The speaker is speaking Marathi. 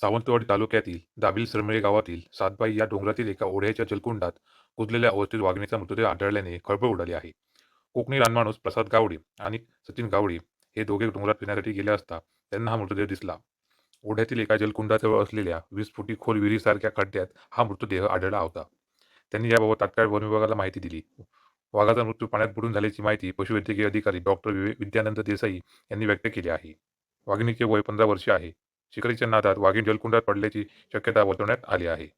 सावंतवाडी तालुक्यातील दाभिल सरमेळे गावातील सातबाई या डोंगरातील एका ओढ्याच्या जलकुंडात कुजलेल्या अवस्थेत वाघिणीचा मृतदेह आढळल्याने खळबळ उडाली आहे. कोकणी रानमाणूस प्रसाद गावडे आणि सचिन गावडे हे दोघे डोंगरात फिरण्यासाठी गेले असता त्यांना हा मृतदेह दिसला. ओढ्यातील एका जलकुंडाजवळ असलेल्या वीस फुटी खोल विहिरीसारख्या खड्ड्यात हा मृतदेह आढळला होता. त्यांनी याबाबत तात्काळ वन विभागाला माहिती दिली. वाघाचा मृत्यू पाण्यात बुडून झाल्याची माहिती पशुवैद्यकीय अधिकारी डॉक्टर विद्यानंद देसाई यांनी व्यक्त केली आहे. वाघिणीचे वय पंधरा वर्षे आहे. शिखरीच्या नादात वाघीण जलकुंडात पडल्याची शक्यता वर्तवण्यात आली आहे.